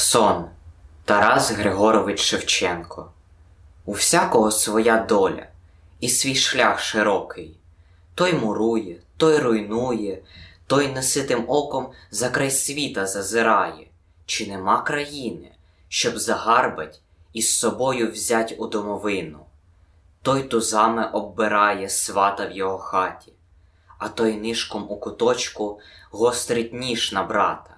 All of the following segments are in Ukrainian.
Сон Тарас Григорович Шевченко. У всякого своя доля і свій шлях широкий. Той мурує, той руйнує, той неситим оком за край світа зазирає, чи нема країни, щоб загарбать і з собою взять у домовину. Той тузами оббирає свата в його хаті, а той нишком у куточку гострить ніж на брата.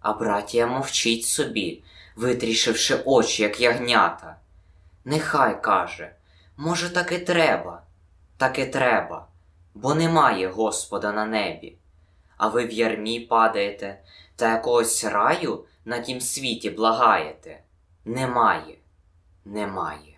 А братія мовчить собі, витрішивши очі, як ягнята. Нехай каже, може, так і треба, так і треба, бо немає Господа на небі. А ви в ярмі падаєте та якогось раю на тім світі благаєте. Немає, немає.